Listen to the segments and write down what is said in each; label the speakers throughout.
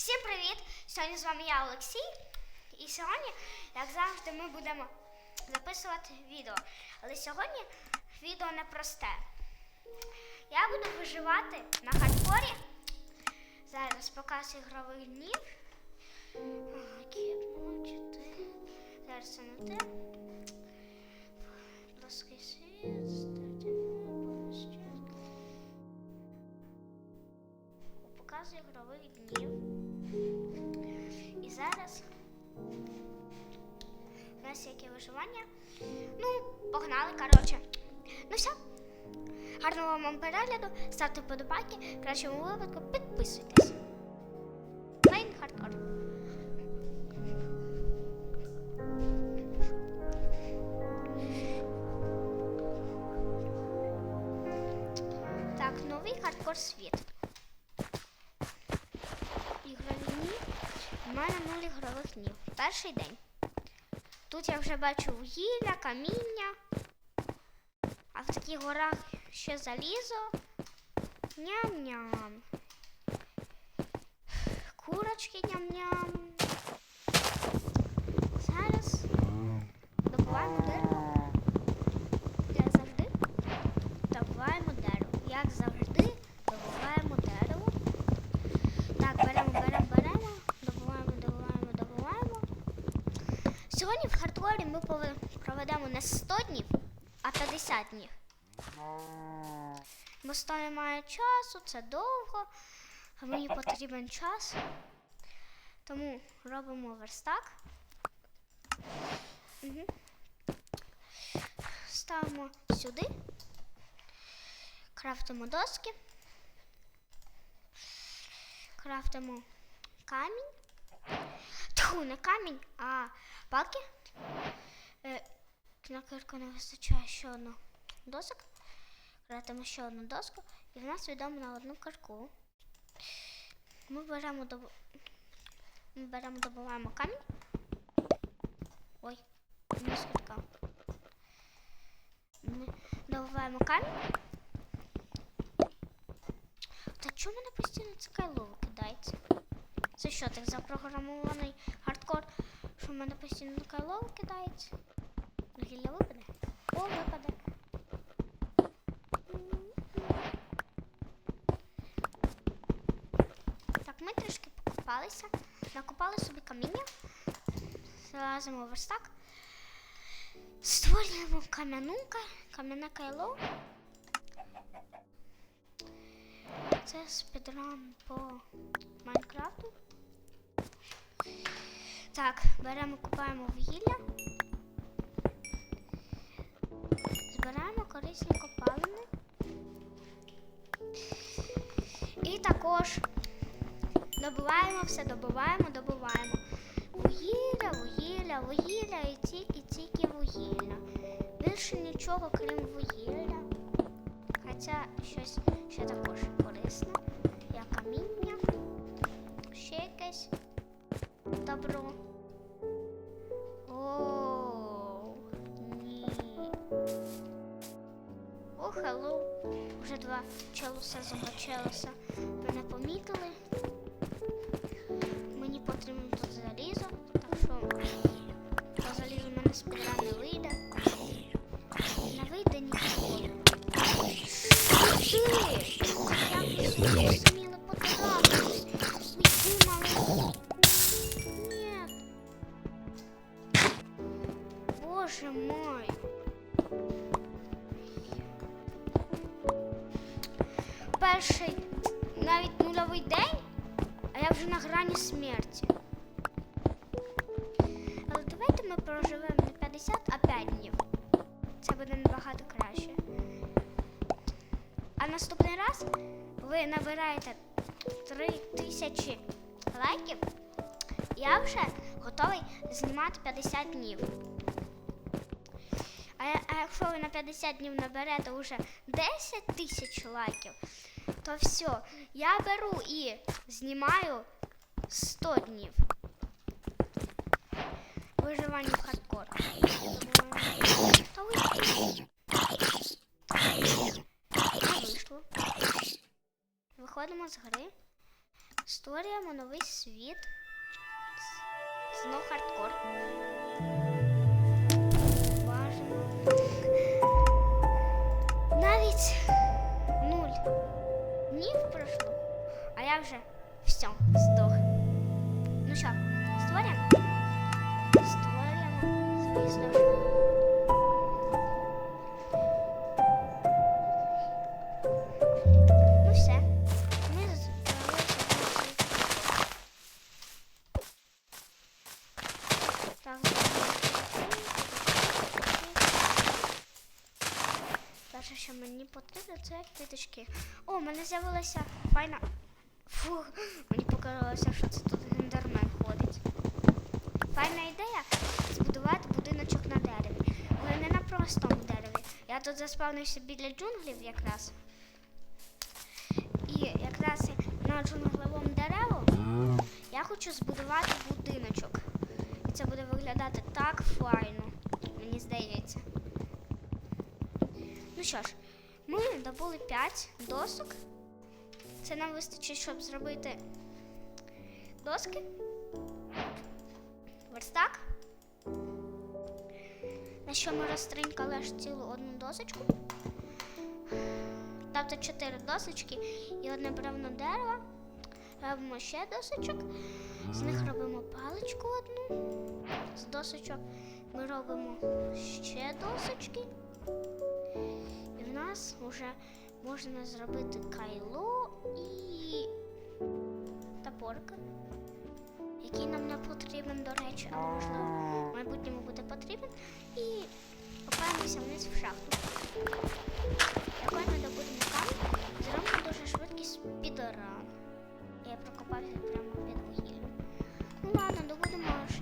Speaker 1: Всім привіт! Сьогодні з вами я Олексій. І сьогодні, як завжди, ми будемо записувати відео. Але сьогодні відео непросте. Я буду виживати на хардкорі. Зараз показую ігрових днів. Зараз це не те. Плоский світ, зараз у нас яке виживання. Ну, погнали, коротше. Ну все. Гарного вам перегляду, ставте вподобайки, в кращому випадку підписуйтесь. Плейн хардкор. Так, новий хардкор світ. Мене нуль ігрових днів. Перший день. Тут я вже бачу вугілля, каміння. А в таких горах ще залізо. Ням-ням. Курочки ням-ням. Зараз добуваємо дерево. Як завжди. Добуваємо дерево. Як завжди, добуваємо дерево. Так, беремо, беремо, беремо. Добуваємо, добуваємо, добуваємо. Сьогодні в пове- проведемо не 100 днів, а 50 днів. Бо 100 немає часу, це довго, а мені потрібен час. Тому робимо верстак. Угу. Ставимо сюди. Крафтимо доски. Крафтимо камінь. Тьфу, не камінь, а палки. Е, на кирку не вистачає ще одну досок. Крафтимо ще одну доску. І в нас відомо на одну кирку. Ми беремо доб... Ми беремо, добуваємо камінь. Ой, не кирка. Ми добуваємо камінь. Та чому мене постійно це кайло викидається? Це що, так запрограмований хардкор, що в мене постійно кайло викидається? Гілля випаде? О, випаде. Так, ми трішки покупалися, накопали собі каміння, залазимо в верстак, створюємо кам'янука, кам'яне кайло. Це спідран по Майнкрафту. Так, беремо, купаємо вугілля. Збираємо корисні копалини. І також добуваємо все, добуваємо, добуваємо. Вугілля, вугілля, вугілля і тільки, тільки вугілля. Більше нічого, крім вугілля. Хоча щось ще також корисне, як каміння, ще якесь добро. Вже два челуса замочилися. Мене помітили. Я вже на грані смерті. Але давайте ми проживемо не 50, а 5 днів. Це буде набагато краще. А наступний раз ви набираєте 3 тисячі лайків, я вже готовий знімати 50 днів. А, а якщо ви на 50 днів наберете вже 10 тисяч лайків, то все, я беру і знімаю 100 днів. Виживання в хардкор. Вийшло. Виходимо з гри. Створюємо новий світ. Знов хардкор. Бажано. Навіть нуль днів пройшло, а я вже все, здох. Ну що, створюємо? Створюємо, звісно що мені потрібно, це квіточки. О, в мене з'явилася файна. Фух, мені показалося, що це тут гендермен ходить. Файна ідея збудувати будиночок на дереві. Але не на простому дереві. Я тут заспавнився біля джунглів якраз. І якраз на джунглевому дереву я хочу збудувати будиночок. І це буде виглядати так файно, мені здається. Ну що ж, ми добули 5 досок. Це нам вистачить, щоб зробити доски. Верстак. На що ми розтринькали аж цілу одну досочку. Тобто 4 досочки і одне бревно дерева. Робимо ще досочок. З них робимо паличку одну. З досочок ми робимо ще досочки. Нас вже можна зробити кайло і топорик, який нам не потрібен, до речі, але можливо в майбутньому буде потрібен. І копаємося вниз в шахту. Якою ми добудемо камінь, зробимо дуже швидкий спідран. Я прокопався прямо під вугіллям. Ну ладно, добудемо аж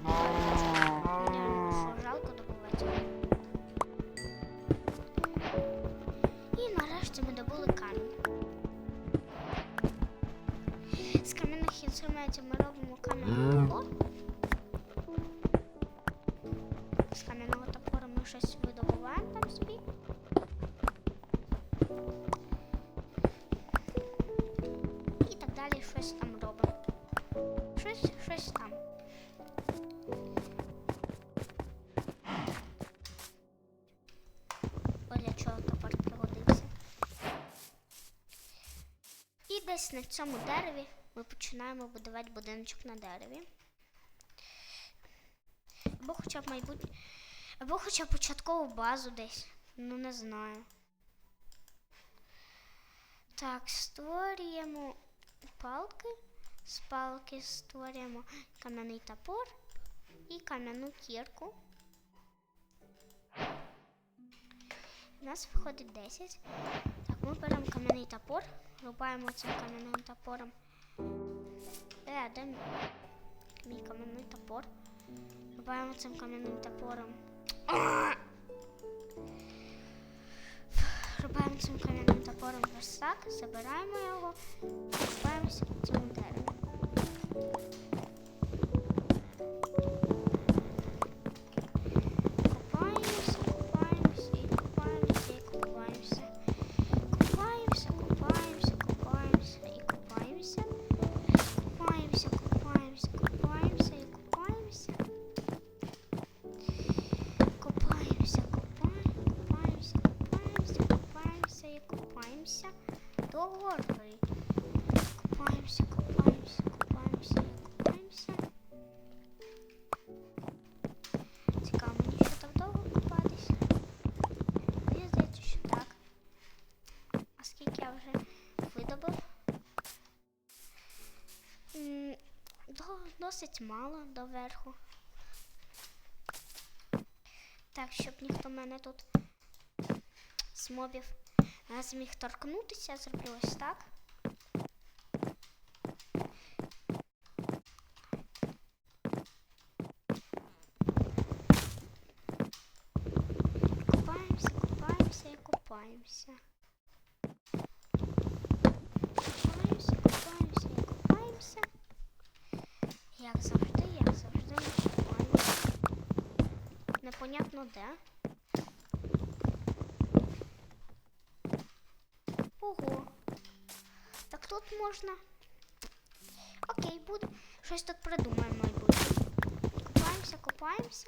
Speaker 1: Десь на цьому дереві ми починаємо будувати будиночок на дереві. Або хоча б майбутнє. Або хоча б початкову базу десь. Ну не знаю. Так, створюємо палки. З палки створюємо кам'яний топор і кам'яну кірку. У нас виходить 10. Так, ми беремо кам'яний топор, рубаємо цим кам'яним топором. Е, де мій, кам'яний топор? Рубаємо цим кам'яним топором. Рубаємо цим кам'яним топором верстак, забираємо його, рубаємося цим цьому Досить мало доверху. Так, щоб ніхто мене тут з мобів не зміг торкнутися, зроблю ось так. Купаємося, купаємося і купаємося. Купаємося, купаємося і купаємося. Як завжди, як завжди ми купаємося. Непонятно де. Ого. Так тут можна окей, буде. Щось тут придумаємо, мабуть. Копаємося, купаємося.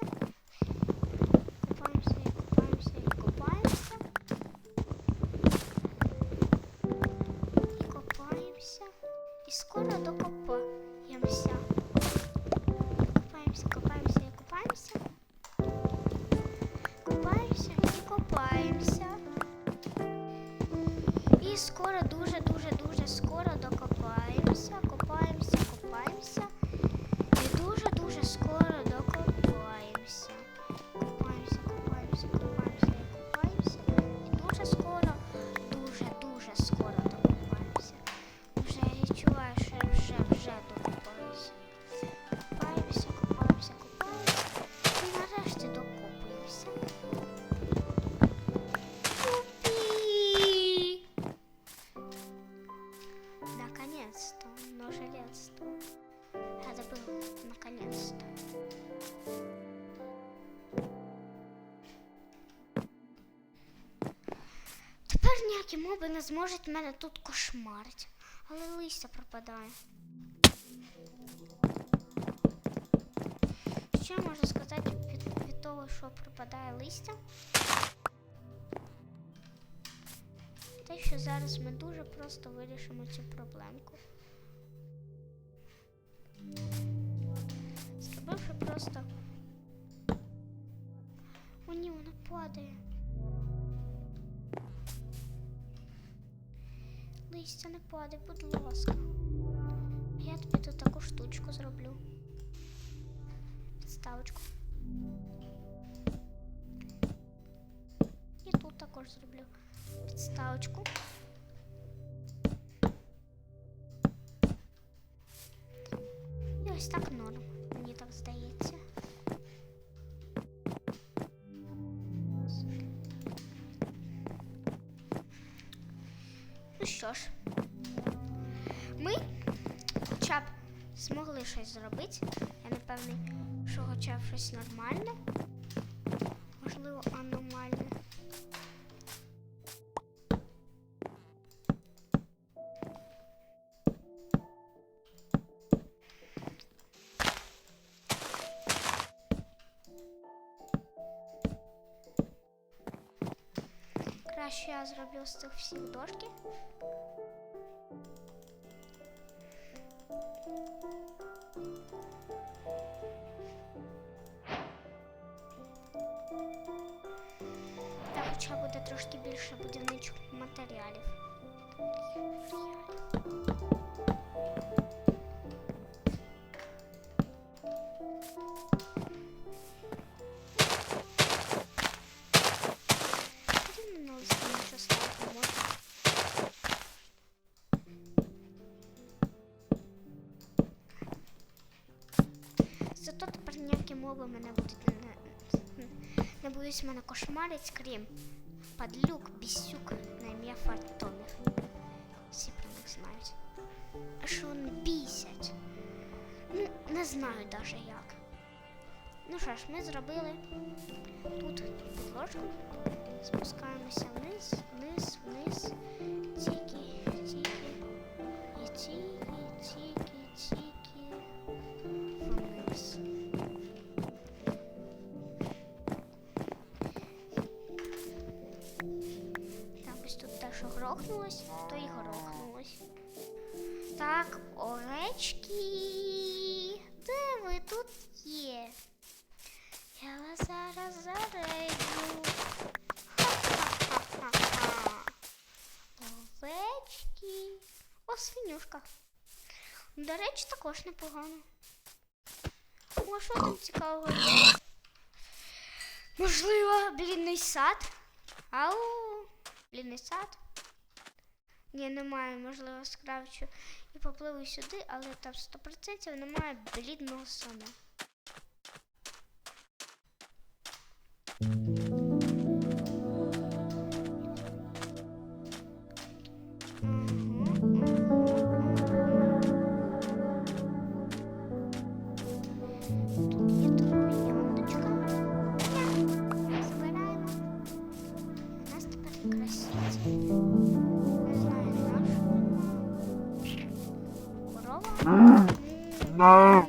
Speaker 1: Моби не зможуть мене тут кошмарити. Але листя пропадає. Я можу сказати від, від того, що пропадає листя? Те, що зараз ми дуже просто вирішимо цю проблемку. Зробивши просто. О, ні, вона падає. Листя не падай, будь ласка. Я тобі тут таку штучку зроблю. Підставочку. І тут також зроблю підставочку. І ось так норм, що ж, ми хоча б змогли щось зробити. Я не певний, що хоча б щось нормальне. Можливо, аномальне. я зроблю з цих всіх дошки. Та хоча буде трошки більше будівничих матеріалів. на листі нічого ставити не можна. Зато тепер ніякі мови мене будуть не, не будуть мене кошмарить, крім падлюк, бісюк на ім'я Фартомів. Всі про них знають. А що вони бісять? Ну, не знаю даже як. Ну що ж, ми зробили тут підложку. Спускаємося вниз, вниз, вниз. Тільки. О, свинюшка. До речі, також непогано. О, що там цікавого? Можливо, блінний сад. Ау, блінний сад. Ні, немає, можливо, скравчу і попливу сюди, але там 100% немає блідного саду. У нас тепер красивці. Не знаю, наш. Корова.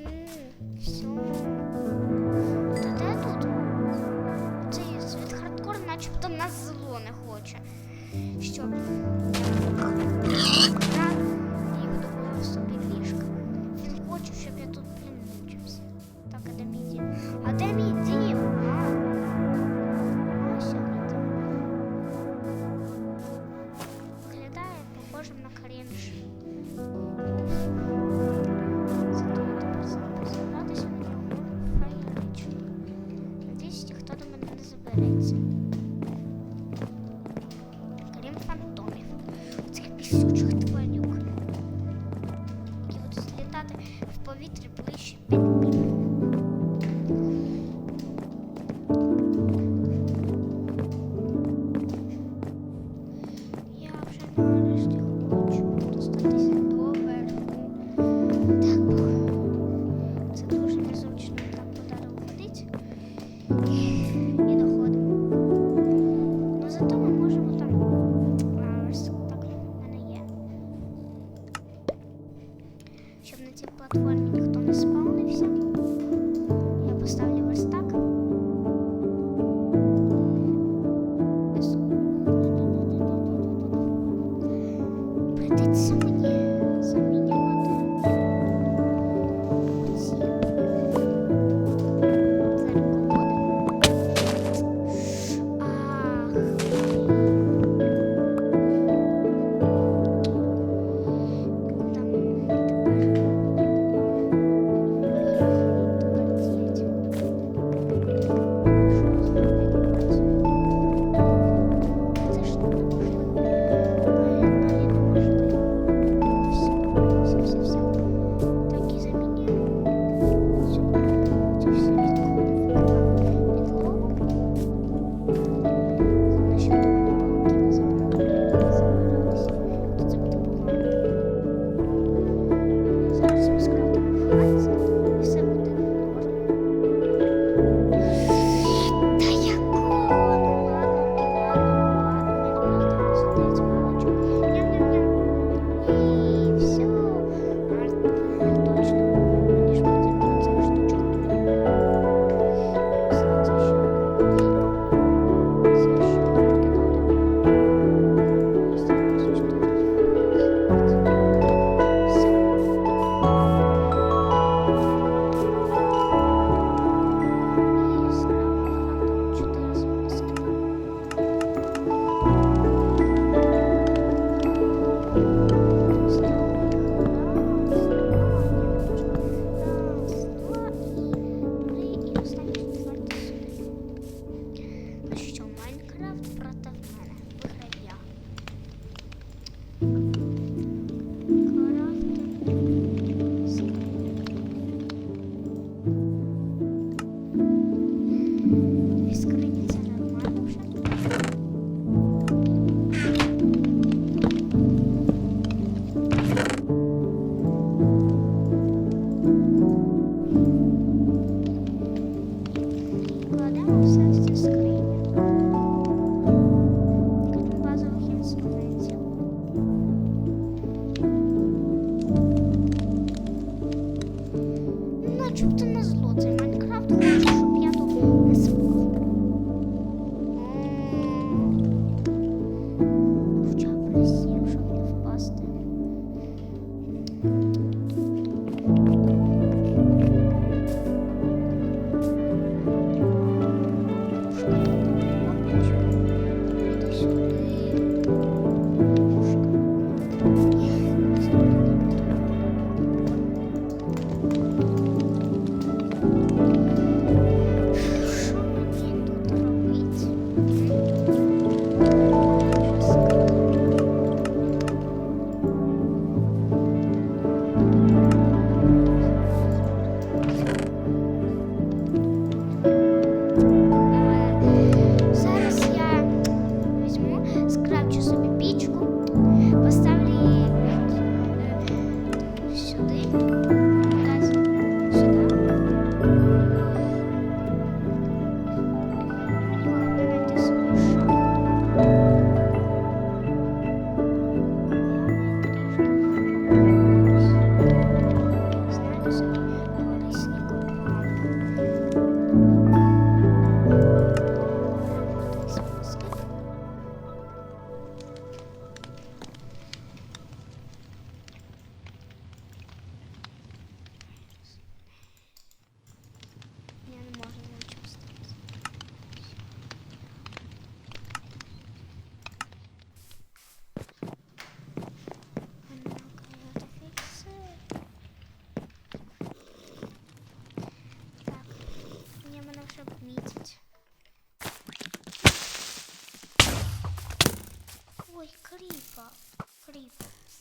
Speaker 1: Мене не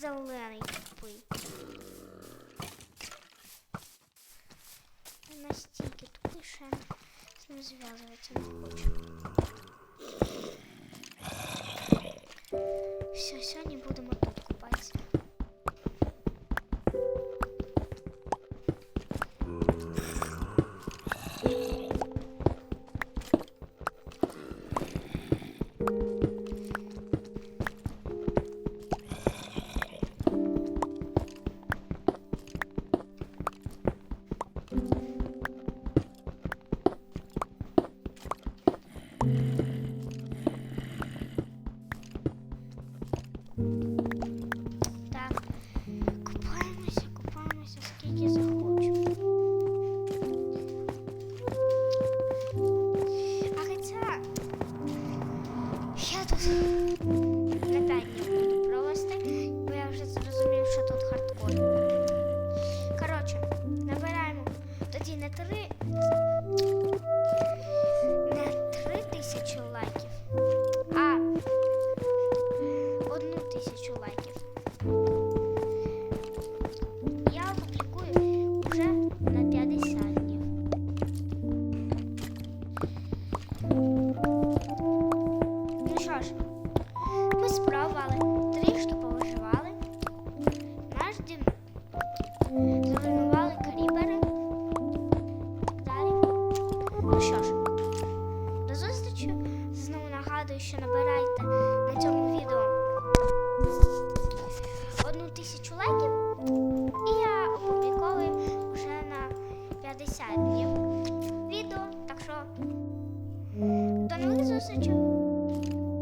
Speaker 1: зелений купий. Настільки тупий, що я не зв'язуватися не хочу. Все, сьогодні будемо.